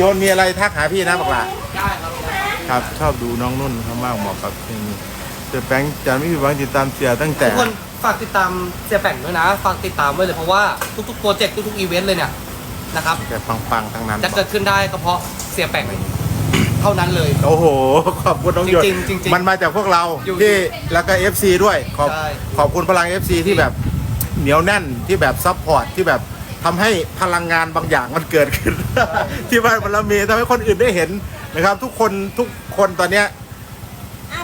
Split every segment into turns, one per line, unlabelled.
โยนมีอะไรทักหาพี่นะบอกละ
ได้ครับ
ครับชอบดูน้องนุ่นเขามากเหมาะกับเพลงนี้เจอแบงค์จะไม่มีหวังติดตามเสียตั้งแต่
ทุกคนฝากติดตามเสียแป่งด้วยนะ ฝากติดตามไว้เลยเพราะว่าทุกๆโปรเจกต์ทุกๆอีเวนต์เลยเนี่ยนะครับ
แกปังๆทั้งนั้น
จะเกิดขึ้นได้ก็เพราะเสียแป่งเท่านั้นเลย
โอ้โห ขอบคุณน้องโยน
จริงๆจริงๆ
มันมาจากพวกเรา
อยู่
ที่แล้วก็ FC ด้วย ขอบ
ใช่
ขอบคุณพลัง FC ที่แบบเหนียวแน่นที่แบบซัพพอร์ตที่แบบ ทำให้พลังงานบางอย่างมันเกิดขึ้น ที่บ้านมันละเมทำให้คนอื่นได้เห็นนะครับ ทุกคนทุกคนตอนเนี้ย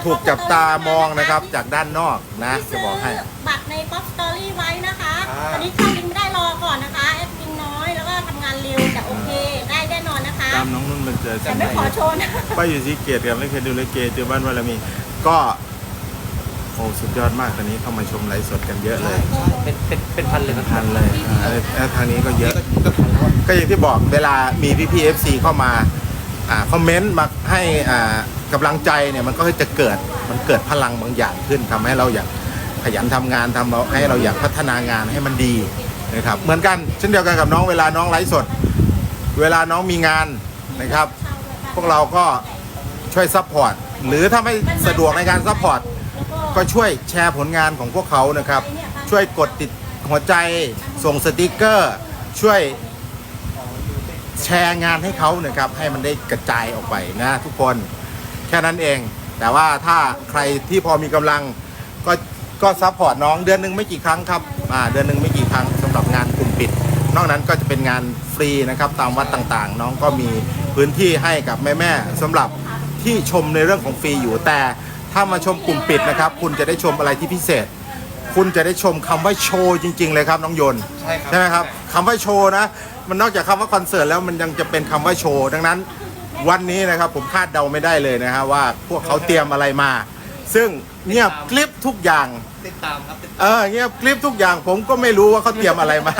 ถูกจับตามองนะครับจากด้านนอกนะ
ที่
จะ
ซื้อ
บอกให้
บัตรในป๊อปสตอรี่ไว้นะคะ
อ่า
ตอนนี้เข้าลิงก์ไม่ได้รอก่อนนะคะแอดมินน้อยแล้วก็ทำงานเร็วแต่โอเคได้แน่นอนนะคะ
ตามน้องนุ่นมาเจอ
แต่ไม่ขอโชว์นะ
ป้าอยู่ที่เกียรติกันไม่เคยดูเลยเกเจอบ้านวารามี ก็โอ้สุดยอดมากตอนนี้เข้ามาชมไลฟ์สดกันเยอะเลย
เป็นเป็น เป็นพันเลยนะ
ทันเลยอ่าแล้วทางนี้ก็เยอะ
ก็พันแล้ว
ก็อย่างที่บอกเวลามีพี่พีเอฟซีเข้ามาอ่าคอมเมนต์มาให้อ่ากำลังใจเนี่ยมันก็จะเกิดมันเกิดพลังบางอย่างขึ้นทำให้เราอยากขยันทำงานทำเราให้เราอยากพัฒนางานให้มันดีนะครับเหมือนกันเช่นเดียวกันกับน้องเวลาน้องไลฟ์สด เวลาน้องมีงานนะครับ พวกเราก็ช่วยซัพพอร์ตหรือถ้าไม่สะดวกในการซัพพอร์ต ก็ช่วยแชร์ผลงานของพวกเขานะครับ ช่วยกดติด หัวใจส่งสติกเกอร์ ช่วยแชร์งานให้เขานะครับให้มันได้กระจายออกไปนะทุกคนแค่นั้นเอง แต่ว่าถ้าใครที่พอมีกำลังก็ก็ซัพพอร์ตน้องเดือนหนึ่งไม่กี่ครั้งครับอ่าเดือนหนึ่งไม่กี่ครั้งสำหรับงานกลุ่มปิด นอกนั้นก็จะเป็นงานฟรีนะครับตามวัดต่างๆ น้องก็มีพื้นที่ให้กับแม่ๆสำหรับที่ชมในเรื่องของฟรีอยู่แต่ถ้ามาชมกลุ่มปิดนะครับ คุณจะได้ชมอะไรที่พิเศษ คุณจะได้ชมคำว่าโชว์จริง ๆ เลยครับน้องโยน
ใช่ครับ
ใช่ไหมครับคำว่าโชว์นะ มันนอกจากคำว่าคอนเสิร์ตแล้วมันยังจะเป็นคำว่าโชว์ดังนั้น วันนี้นะครับผมคาดเดาไม่ได้เลยนะฮะว่าพวกเขาเตรียมอะไรมา ซึ่งเงียบกลิปทุกอย่าง
ติดตามครับติด
เออเงียบกลิปทุกอย่างผมก็ไม่รู้ว่าเขาเตรียมอะไรมา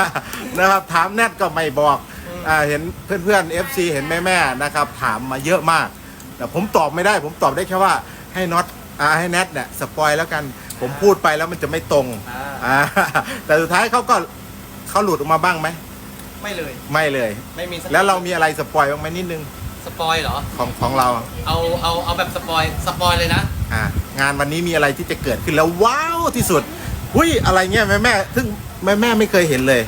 นะครับ ถามแนทก็ไม่บอกอ่าเห็นเพื่อนๆ FC เห็นแม่ๆนะครับ ถามมาเยอะมาก แต่ผมตอบไม่ได้ ผมตอบได้แค่ว่าให้น็อตอ่าให้แนทเนี่ยสปอยแล้วกัน ผมพูดไปแล้วมันจะไม่ตรง
อ่า
อ่าแต่สุดท้ายเขาก็เขาหลุดออกมาบ้างไหม
ไม่เลย
ไม่เลย
ไม่มีสปอย
แล้วเรามีอะไรสปอยบ้างไหมนิดนึง
สปอยเหรอ
ของของเรา
เอาเอาเอาแบบสปอยสปอยเลยนะ
อ่างานวันนี้มีอะไรที่จะเกิดขึ้นแล้วว้าวที่สุดหุ้ยอะไรเงี้ยแม่แม่ๆซึ่งแม่แม่ๆไม่เคยเห็นเลย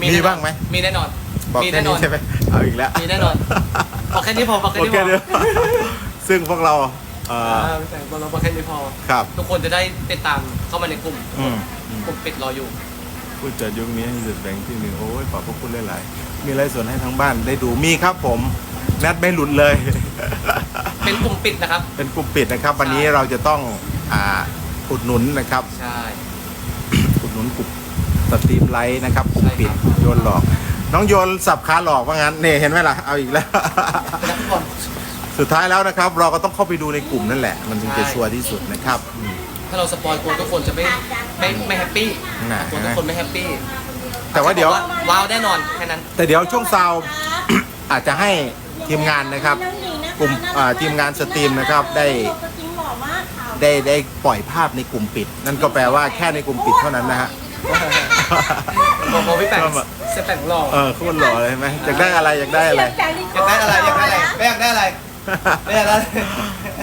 มี
แน่นอน
บ้างไหม
มีแน่นอน
บอก
มี
แค่
แน่นอ
นี้
น
ใช่ไหมเอาอีกแล้ว
มีแน่นอนบอกแค่นี้พอบอกแค่
โอ
นี้
เค
พอ
เดี๋ยวซึ่งพวกเรา เอ่อ
อ่าแต่เราบอกแค่นี้พอ
ครับ
ทุกคนจะได้ติดตามเข้ามาในกลุ่ม
อืมอืม
กลุ่มปิดรออยู่
พูดเจอยุคนี้ให้สุดแบงค์ที่หนึ่งโอ้ยขอบพระคุณหลายๆมีอะไรส่วนให้ทั้งบ้านได้ดูมีครับผมแนทไม่หลุดเลย
เป็นกลุ่มปิดนะครับ
เป็นกลุ่มปิดนะครับ วันนี้เราจะต้องอ่าอุดหนุนนะครับ
ใช่
อุดหนุนกลุ่มสตรีมไลท์นะครับกลุ่มปิด
ใช่ครับ
โยนหลอก น้องโยนสับขาหลอกว่างั้นเนี่ยเห็นไหมล่ะเอาอีกแล้ว
แล้วทุกคน
สุดท้ายแล้วนะครับ เราก็ต้องเข้าไปดูในกลุ่มนั่นแหละ มันถึงจะ
ใช่
ชัวร์ที่สุดนะครับอืม
ถ้าเราสปอยกลัวทุกคนจะไม่ไม่ไม่แฮปปี้
น่ะ
กลัวทุกคนไม่แฮปปี้
แต่ว่าเดี๋ยว
ว้าวแน่นอนแค่นั้น
แต่เดี๋ยวช่วงซาว อาจจะให้ทีมงานนะครับ กลุ่มอ่าทีมงานสตรีมนะครับได้ ได้ได้ปล่อยภาพในกลุ่มปิด นั่นก็แปลว่าแค่ในกลุ่มปิดเท่านั้นนะฮะ
บอกบอกพี่แปง
ชอบอะ
เสียแปงหล่อ
เออโคตรหล่อเลยไหมอยากได้อะไรอยากได้อะไร
อยากได้อะไรอยากได้อะไรไม่อยากได้อะไร ไม่อยากได้อะไร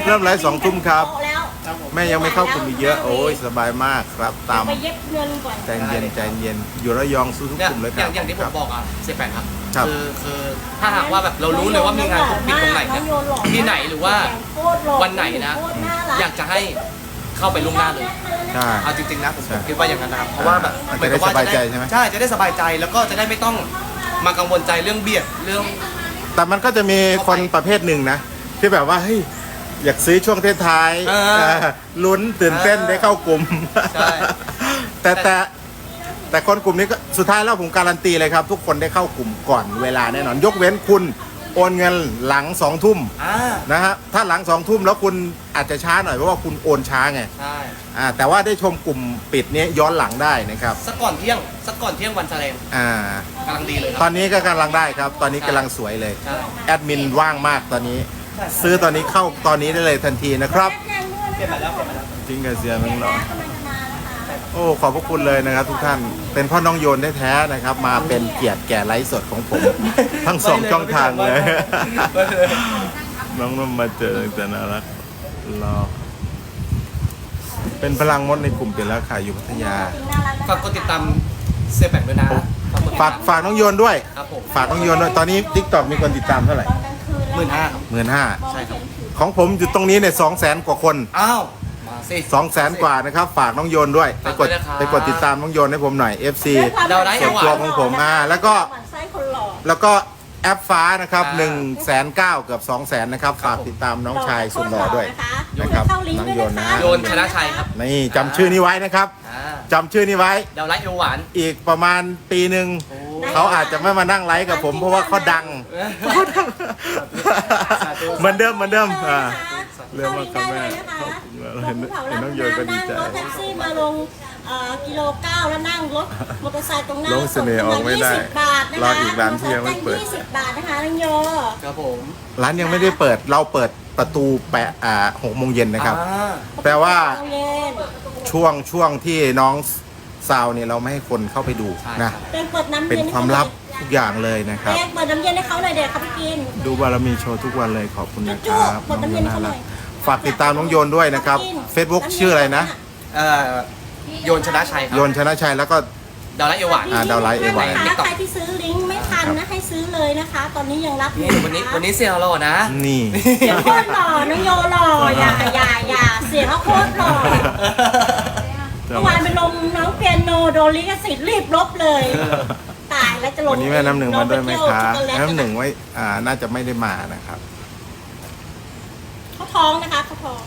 เริ่มไลฟ์สองทุ่มครับ
แล้ว
ครับผม
แม่ยังไม่เข้ากลุ่มอีกเยอะ โอ้ยสบายมากครับตาม
ไปเย็บเงินก่อน
ใจเย็นใจเย็นอยู่ระยองสู้ทุก
เนี่ย
กลุ่มเลยค
อ
รั
ย่า
บ
งอย่างที่ผ
ครั
มบอกอะเสียแปงครับ
ครับ
คือคือถ้าหากว่าแบบเรารู้เลยว่ามีงานกลุ่มปิดตรงไหนเนี่ยที่ไหนหรือว่า วันไหนนะ อยากจะให้เข้าไปล่วงหน้าเลย
ใช่
เอาจริงๆนะผม
ใช่
คิดว่าอย่างนั้นนะครับเพราะว่าแบบ
อ่าจะได้สบายใจใช่ไหม
ใช่จะได้สบายใจแล้วก็จะได้ไม่ต้องมากังวลใจเรื่องเบียดเรื่อง
แต่มันก็จะมีคนประเภทหนึ่งนะ ที่แบบว่าเฮ้ยอยากซื้อช่วงท้ายๆ
เออ
เออลุ้นตื่นเต้น
เออ
ได้เข้ากลุ่ม
ใช่
แต่แต่แต่คนกลุ่มนี้ก็สุดท้ายแล้วผมการันตีเลยครับ ทุกคนได้เข้ากลุ่มก่อนเวลาแน่นอน ยกเว้นคุณ โอนเงินหลังสองทุ่ม
อ่า
นะฮะถ้าหลังสองทุ่มแล้วคุณอาจจะช้าหน่อยเพราะว่าคุณโอนช้าไง
ใช่
อ่าแต่ว่าได้ชมกลุ่มปิดนี้ย้อนหลังได้นะครับ
สักก่อนเที่ยงสักก่อนเที่ยงวันแสดง
อ่ากำ
ลังดีเลยค
ตอ
รับ
นนี้ก็กำลังได้ครับ ตอนนี้กำลังสวยเลย
ใช่
แอดมินว่างมากตอนนี้
ใช่
ซื้อตอนนี้เข้าตอนนี้ได้เลยทันทีนะครับ
เปลี่ยนไปแล้วเปลี่ยนไปแล้ว
จริงกับเสียมึงเหรอ
กำลังจะมานะคะ
โโอ้ขอบพระคุณเลยนะครับ ทุกท่านเป็นพ่อน้องโยนแท้ๆนะครับ มาเป็นเกียรติแก่ไลฟ์สดของผม ทั้งสองช่องทางเลย น้องนุ่มมาเจอแต่น่ารักรอเป็นพลังมดในกลุ่มเป็นแล้วค่ะอยู่พัทยา
ฝากกดติดตามเสียแปงด้วยนะฝากกดติด
ฝาก
ตาม
ฝากน้องโยนด้วย
ครับผม
ฝากน้องโยนด้วย ตอนนี้ทิกตอกมีคนติดตามเท่าไหร่
หมื่นห้าครับ
หมื่นห้า
ใช่ครับ
ของผมอยู่ตรงนี้เนี่ยสองแสนกว่าคน
อ้าวมา สิ
สองแสนกว่านะครับ ฝากน้องโยนด้วย ไปกด
ฝากด้วยนะครับ
ไปกดติดตามน้องโยนให้ผมหน่อย FC
ดาวไลท์
ส่วนตัวของผมอ่าแล้วก็
หมั่นไส้คนหล่อ
แล้วก็แอปฟ้านะครับ
อ่า
1นึ่งแสนเก้าเกือบ2องแสนนะครับ ฝากติดตามน้องชายสุดหล่อด้วย
นะ
นะครับ
เข้าลิงก์ด้วย
น้องโยน
นะ
นะ
คะ
โยนชนะชัยครับ
นี่จำชื่อนี้ไว้นะครับ
อ่า
จำชื่อนี้ไว้
ดาวไลท์เอวหวาน
อีกประมาณปีหนึ่ง
โอ้
เขาอาจจะไม่มานั่งไลฟ์กับผมเพราะว่าเขาดังเขาดังเหมือนเดิมเหมือนเดิมอ่า เรื่องว่าครับแม่ขอบคุณมากเลยเห็นเห็นน้องโยนก็ดีใจ
นั่งรถแท็กซี่มาลงเอ่อกิโลเก้าแล้วนั่งรถมอเตอร์ไซค์ตรงหน้า
ลงเสน่ห์ออกไม่ได้
20บาทนะคะ
รออีกร้านที่ยังไม่เปิด
ยี่สิบบาทนะคะน้องโย
ครับผม
ร้านยังไม่ได้เปิดเราเปิดประตูแปะอ่าหกโมงเย็นนะครับ
อ่า
แปลว่า
โรงเรียน
ช่วงช่วงที่น้องซาวเนี่ยเราไม่ให้คนเข้าไปดู
ใช่
นะ
ครับ
เป็นเปิดน้ำ
เป็น
เย็น
ความลับทุกอย่างเลยนะครับ
แม่เปิดน้ำเย็นให้เขาหน่อยเดี๋ยวเขาไปกิน
ดูบารมีโชว์ทุกวันเลยขอบคุณนะค
จุ๊
รับ
บ
น้อง
กดน้ำเย็
โย
น
น
ให้
น่า
เขาหน่
รั
อกย
ฝากติดตามน้องโยนด้วยนะครับ Facebook ชื่ออะไรนะ
เอ่อโยนชนะชัยครั
โยนชนะชัยแล้วก็
ดาวไลท์เอวหวาน
อ่าดาวไลท์เอวหวาน
นะคะใครที่ซื้อลิงก์ไม่ทันนะให้ซื้อเลยนะคะ ตอนนี้ยังรับอยู่
นี่วันนี้วันนี้เสียงเราหล่อนะ
นี่
เสียงโคตรหล่อน้องโยหล่ออย่าอย่าอย่าเสียงเขาโคตรหล่อเมื่อวานไปลงน้องเปียโนโดนลิขสิทธิ์รีบลบเลย ตายแล้วจะลง
วันนี้แม่น้ำหนึ่งมาด้วยไหมคะ
โดนไป
แม่
เที่ยวช็อกโกแลต
น้ำหนึ่งไว้อ่าน่าจะไม่ได้มานะครับ
เขา ท้องนะคะเขาท้อง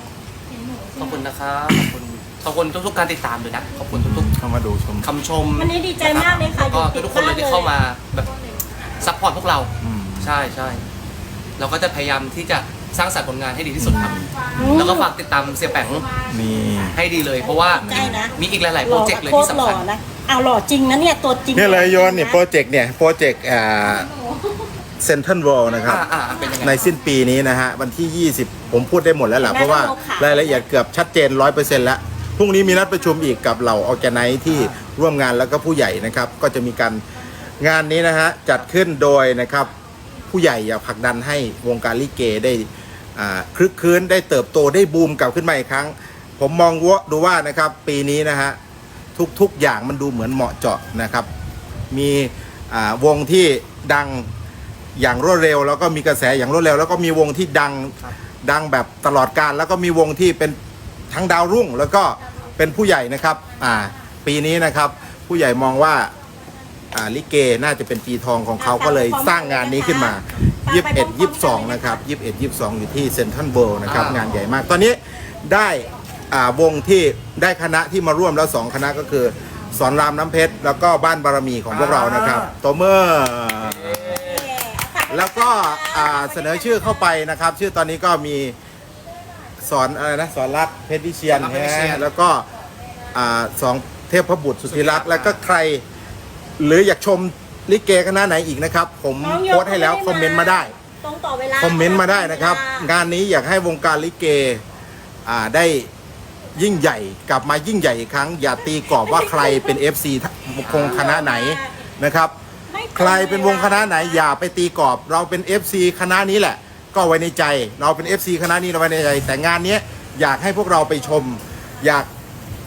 ขอบคุณนะครับขอบคุณขอบคุณทุกๆการติดตามด้วยนะขอบคุณทุก
เข้ามาดูชม
ๆคำชม
วันนี้ดีใจมากเลยค่ะ
แล้วก็
อยู่ติด
ทุกๆคนเลยที่
บ้านเลย
เข้ามาแบบซัพพอร์ตพวกเรา
อืม
ใช่ใช่เราก็จะพยายามที่จะสร้างสรรค์ผลงานให้ดีที่สุดครับ
อืม
แล้วก็ฝากติดตามเสียแปง
นี่
ให้ดีเลย เพราะว่า
ใช่นะ
มีอีกหลายๆ
ห
โปร
ล่อ
เจกต์เลย
โคต
ที่
ร
สำ
หล่อ
คัญ
นะเอาหล่อจริงนะเนี่ยตัวจริง
เนี่ยเลยโยนเนี่ยะโปรเจกต์เนี่ยโปรเจกต์อ่า เซนทันวอลนะครับ
อ่าอ่าเป็นยังไง
ในสิ้นปีนี้นะฮะ วันที่ 20 ผมพูดได้หมดแล้วล่ะ
ได้
เพราะว่า
แล้วค่ะ
รายละเอียดเกือบชัดเจน 100%แล้ว พรุ่งนี้มีนัดประชุมอีกกับเหล่าออแกไนที่ร่วมงานแล้วก็ผู้ใหญ่นะครับ ก็จะมีการงานนี้นะฮะ จัดขึ้นโดยนะครับ ผู้ใหญ่อยากผลักดันให้วงการลิเกได้อ่าคลึกคลื้นได้เติบโตได้บูมกลับขึ้นมาอีกครั้ง ผมมองว่าดูว่านะครับปีนี้นะฮะ ทุกๆอย่างมันดูเหมือนเหมาะเจาะนะครับ มีอ่าวงที่ดัง อย่างรวดเร็ว แล้วก็มีกระแสอย่างรวดเร็ว แล้วก็มีวงที่ดัง
ครับ
ดังแบบตลอดการ แล้วก็มีวงที่เป็นทั้งดาวรุ่ง แล้วก็เป็นผู้ใหญ่นะครับอ่าปีนี้นะครับ ผู้ใหญ่มองว่าอ่าลิเกน่าจะเป็นปีทองของเขาก็เลยสร้างงานนี้ขึ้นมา 21 22 นะครับ 21 22 อยู่ที่เซนทรัลเวิลด์นะครับ
อ่าง
งานใหญ่มาก ตอนนี้ได้อ่าวงที่ได้คณะที่มาร่วมแล้ว 2 คณะก็คือ สอนรามน้ำเพชร แล้วก็บ้านบารมีของพวกเรานะครับโตเมอร์ แล้วก็อ่าเสนอชื่อเข้าไปนะครับ ชื่อตอนนี้ก็มีสอนอะไรนะสอนรักเพชรวิเชียน
สอนรักเพชรวิเชียน
นะฮะแล้วก็อ่าสองเทพบุตรสุธิรักษ์แล้วก็ใคร หรืออยากชมลิเกคณะไหนอีกนะครับ ผม
น้องโย
โพสต์ให้แล้วคอมเมนต์มาได้
ตรงต่อเวลา
คอมเมนต์มาได้นะครับ งานนี้อยากให้วงการลิเกอ่าได้ยิ่งใหญ่กลับมายิ่งใหญ่อีกครั้ง อย่าตีกรอบว่าใครเป็น FC คงคณะไหนนะครับ
ไม่ตง
ใครเป็นวงคณะไหนอย่าไปตีกรอบ เราเป็น FC คณะนี้แหละ ก็ไว้ในใจ เราเป็น FC คณะนี้เราไว้ในใจ แต่งานเนี้ยอยากให้พวกเราไปชม อยาก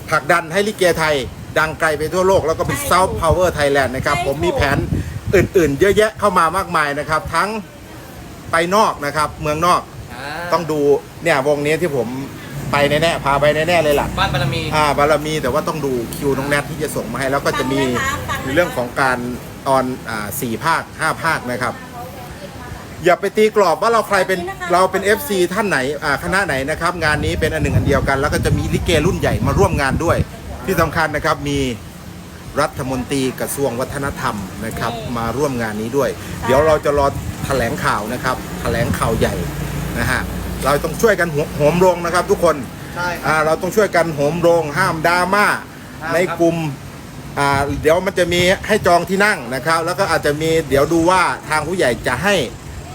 ผลักดันให้ลิเกไทย ดังไกลไปทั่วโลก แล้วก็เป็น South Power Thailand นะครับ ผมมีแผนอื่นๆ เยอะแยะเข้ามามากมายนะครับ ทั้งไปนอกนะครับ เมืองนอก
อ่า
ต้องดูเนี่ยวงนี้ที่ผม ไปแน่ๆพาไปแน่ๆเลยล่ะ
บ้านบารมี
อ่าบารมีแต่ว่าต้องดูคิวน้องแนทที่จะส่งมาให้ แล้วก็จะมี
ฟังนะคะฟังนะคะ
ในเรื่องของการออนอ่าสี่ภาคห้าภาคนะครับ อย่าไปตีกรอบว่าเราใครเป็นเราเป็น FC ท่านไหนอ่าคณะไหนนะครับ งานนี้เป็นอันหนึ่งอันเดียวกัน แล้วก็จะมีลิเกรุ่นใหญ่มาร่วมงานด้วย ที่สำคัญนะครับมีรัฐมนตรีกระทรวงวัฒนธรรมนะครับ มาร่วมงานนี้ด้วย เดี๋ยวเราจะรอแถลงข่าวนะครับ แถลงข่าวใหญ่นะฮะ เราต้องช่วยกันโหมโรงนะครับทุกคน
ใช่
อ่าเราต้องช่วยกันโหมโรงห้ามดราม่า
ห้าม
ในกลุ่มอ่าเดี๋ยวมันจะมีให้จองที่นั่งนะครับ แล้วก็อาจจะมีเดี๋ยวดูว่าทางผู้ใหญ่จะให้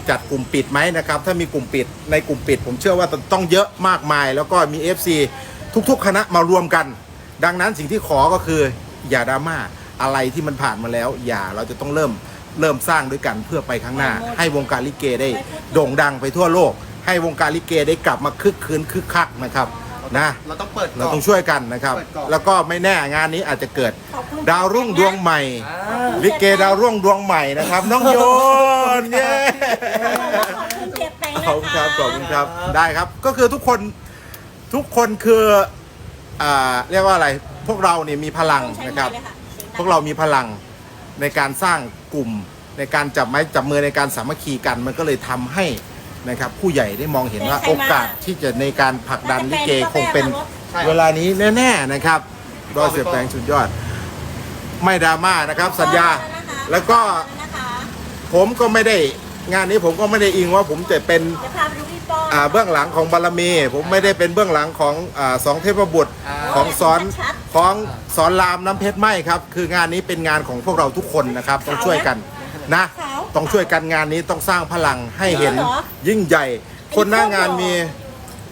จัดกลุ่มปิดไหมนะครับ ถ้ามีกลุ่มปิดในกลุ่มปิด ผมเชื่อว่าต้องเยอะมากมาย แล้วก็มี FC ทุกๆ คณะมารวมกัน ดังนั้นสิ่งที่ขอก็คืออย่าดราม่าอะไรที่มันผ่านมาแล้ว อย่าเราจะต้องเริ่มเริ่มสร้างด้วยกันเพื่อไปข้างหน้า ให้วงการลิเกได้โด่งดังไปทั่วโลก ให้วงการลิเกได้กลับมาคึกคืนคึกคักนะครับนะ
เราต้องเปิด
เรา
ก่อน
ต้องช่วยกันนะครับ
เปิดก่อน
แล้วก็ไม่แน่งานนี้อาจจะเกิด
ขอบคุณ
ดาวรุ่งดวงใหม่
อ่า
ลิเกดาวรุ่งดวงใหม่นะครับ น้องโยนเย้
ขอบคุณเจ็บแปงนะ
ขอบคุณค
คะ
รับขอบคุณครับได้ครับก็คือทุกคนทุกคนคืออ่าเรียกว่าอะไรพวกเราเนี่ยมีพลังนะครับ พวกเรามีพลังในการสร้างกลุ่มในการจับไม้จับมือในการสามัคคีกัน มันก็เลยทำให้ นะครับ ผู้ใหญ่ได้มองเห็นว่าโอกาสที่จะในการผลักดันลิเกคงเป็น
ใช่
เวลานี้แน่ๆนะครับรอยเสียแปลงสุดยอด ไม่ดราม่านะครับ สัญญาแล้วก็
นะคะ
ผมก็ไม่ได้งานนี้ผมก็ไม่ได้อิงว่าผมจะเป็น
จะพาไปดูพี่ป้อ
อ่าเบื้องหลังของบารมี ผมไม่ได้เป็นเบื้องหลังของอาสองเทพบุตร
อ่า
ของสอนของสอนรามน้ำเพชรไหมครับ คืองานนี้เป็นงานของพวกเราทุกคนนะครับต้องช่วยกันนะ ต้องช่วยกันงานนี้ต้องสร้างพลังให้เห็นยิ่งใหญ่ คนหน้างานมี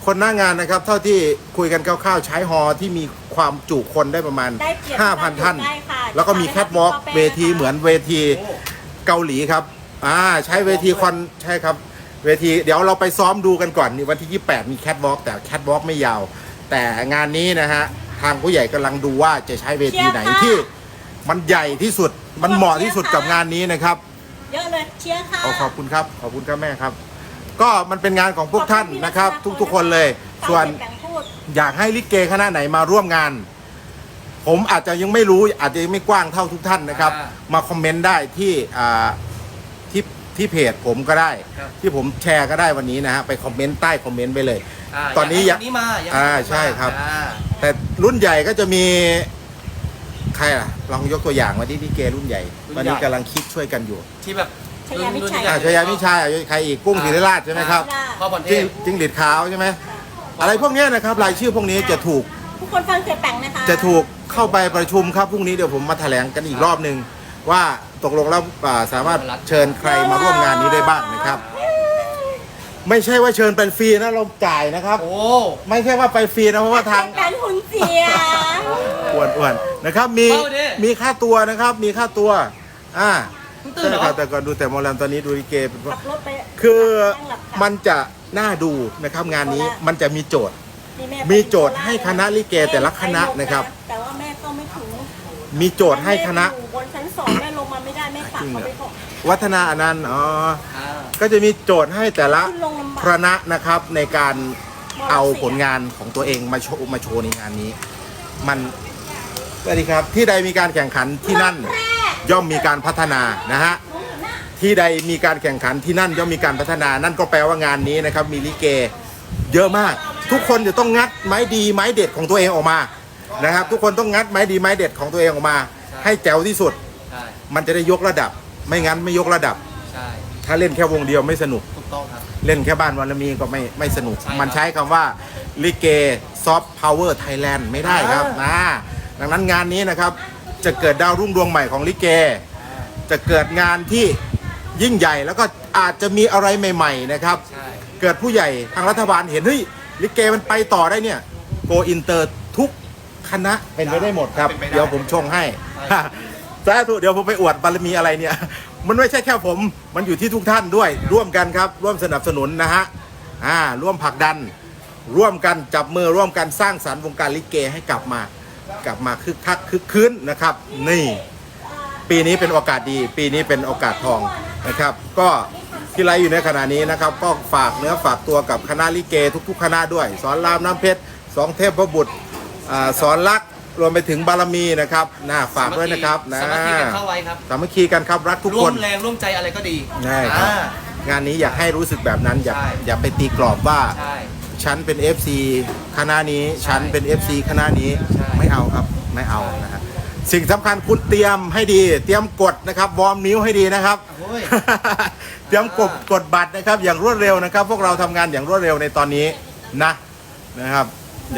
คนหน้างานนะครับ เท่าที่คุยกันคร่าวๆใช้ฮอที่มีความจุคนได้ประมาณ
ได้เปรียบ
5,000 ท่าน
ได้ค่ะ
แล้วก็มีแคทวอล์กเวทีเหมือนเวทีเกาหลีครับอ่าใช้เวทีคอนใช่ครับ เวทีเดี๋ยวเราไปซ้อมดูกันก่อนนี่วันที่ 28 มีแคทวอล์กแต่แคทวอล์กไม่ยาว แต่งานนี้นะฮะ ทางผู้ใหญ่กำลังดูว่าจะใช้เวทีไหนที่ มันใหญ่ที่สุด มันเหมาะที่สุดกับงานนี้นะครับ
เยอะเลยเชียร์ค่ะ
ขอขอบคุณครับ ขอบคุณครับแม่ครับ ก็มันเป็นงานของพวกท่านนะครับทุกๆคนเลย ส่วน
แบ่งพูด
อยากให้ลิเกคณะไหนมาร่วมงาน ผมอาจจะยังไม่รู้ อาจจะยังไม่กว้างเท่าทุกท่านนะครับ
อ่า
มาคอมเมนต์ได้ที่อ่าที่ที่เพจผมก็ได้
ครับ
ที่ผมแชร์ก็ได้วันนี้นะฮะไปคอมเมนต์ใต้คอมเมนต์ไปเลยาตอนนี้
อยากให้คนนี้มาอยกให้
อ่า
คนนี้มา
ใช่ครับ
อ่า
แต่รุ่นใหญ่ก็จะมี ใครล่ะลองยกตัวอย่างมาที่ลิเกรุ่นใหญ่ ตอนนี้กำลังคิดช่วยกันอยู่
ที่แบบ
ชยามิชัย
อ่าชยามิชัยอะใครอีกกุ้งศิริราชใช่ไหมครับ
พ่อพรเท
จิ้ง
พ
จิ้งหรีดขาวใช่ไหมอะไรพวกเนี้ยนะครับรายชื่อพวกนี้จะถูก
ทุกคนฟังเสียแปงนะคะ
จะถูกเข้าไปประชุมครับพรุ่งนี้เดี๋ยวผมมาแถลงกันอีกรอบหนึ่งว่าตกลงแล้วอ่าสามารถเชิญใครมาร่วมงานนี้ได้บ้างนะครับ ไม่ใช่ว่าเชิญเป็นฟรีนะเราจ่ายนะครับ
โอ้
ไม่ใช่ว่าไปฟรีนะเพราะว่าทาง
แปงหุ่นเสีย
อ้วนอ้วนๆนะครับมี
เข้าดิ
มีค่าตัวนะครับ มีค่าตัว อ่า
มึงตื่นเหรอ
ใช่ครับแต่ก่อนดูแต่หมอลำตอนนี้ดูลิเกเป็น
ขับรถไป
คือมันจะน่าดูนะครับ งานนี้มันจะมีโจทย์
นี่แมี
โจทย์ให้คณะลิเกแต่ละคณะนะครับ
แต่ว่าแม่ก็ไม่ถึง
มีโจทย์ให้คณะ
แม่อยู่บนชั้นสองแม่ลงมาไม่ได้แม่ฝากเขาไปก่อน
วัฒนาอนันต์อ๋อ
อ่า
ก็จะมีโจทย์ให้แต่ละ
ขึ้นลงลำบาก
คณะนะครับในการเอาผลงานของตัวเองมาโชว์มาโชว์ในงานนี้ มัน สวัสดีครับ ที่ใดมีการแข่งขันที่นั่นย่อมมีการพัฒนานะฮะที่ใดมีการแข่งขันที่นั่นย่อมมีการพัฒนานั่นก็แปลว่างานนี้นะครับมีลิเกเยอะมาก ทุกคนจะต้องงัดไม้ดีไม้เด็ดของตัวเองออกมานะครับ ทุกคนต้องงัดไม้ดีไม้เด็ดของตัวเองออกมา ให้แจ๋วที่สุด
ใช่
มันจะได้ยกระดับ ไม่งั้นไม่ยกระดับ
ใช่
ถ้าเล่นแค่วงเดียวไม่สนุก
ถูกต้องครับ
เล่นแค่บ้านวันละมีก็ไม่ไม่สนุก
ใช่ครับ
มันใช้คำว่าลิเกซอฟต์พาวเวอร์ไทยแลนด์ไม่ได้ครับ
อ่า
นะ ดังนั้นงานนี้นะครับจะเกิดดาวรุ่งดวงใหม่ของลิเก จะเกิดงานที่ยิ่งใหญ่แล้วก็อาจจะมีอะไรใหม่ ๆนะครับ
ใช่
เกิดผู้ใหญ่ทางรัฐบาลเห็นเฮ้ยลิเกมันไปต่อได้เนี่ยโกอินเตอร์ทุกคณะเป็นไปได้หมดครับ
เป็นไปได้
เดี๋ยวผมชงให้
ใช่
สาธุเดี๋ยวผมไปอวดบารมีอะไรเนี่ย มันไม่ใช่แค่ผม มันอยู่ที่ทุกท่านด้วย ร่วมกันครับ ร่วมสนับสนุนนะฮะอ่าร่วมผลักดัน ร่วมกันจับมือร่วมกันสร้างสรรค์วงการลิเกให้กลับมา กลับมาคึกคักคึกคืนนะครับ นี่ปีนี้เป็นโอกาสดี ปีนี้เป็นโอกาสทองนะครับ ก็ที่ไลฟ์อยู่ในขณะนี้นะครับ ก็ฝากเนื้อฝากตัวกับคณะลิเกทุก ๆ คณะด้วย สอนรามน้ำเพชรสองเทพพบุตรอ่าสอนรักรวมไปถึงบารมีนะครับนะฝากด้วยนะครับนะ
สามัคคีกันเข้าไว้ครับ
สามัคคีกันครับรักทุก
ร่
คว
ม
น
แรงร่วมใจอะไรก็ดี
ใช่ครับ
อ่างา
นนี้อยากให้รู้สึกแบบนั้นอย่า
ใช่
อย่าไปตีกรอบว่า
ใช่
ฉันเป็น FC คณะนี้
ใช่
ฉันเป็น FC คณะนี้
ใช่
ไม่เอาครับ ไม่เอานะฮะสิ่งสำคัญคุณเตรียมให้ดี เตรียมกดนะครับ วอร์มนิ้วให้ดีนะครับ
โอ้ย
เตรียมกดกดบัตรนะครับ อย่างรวดเร็วนะครับ พวกเราทำงานอย่างรวดเร็วในตอนนี้นะนะครับ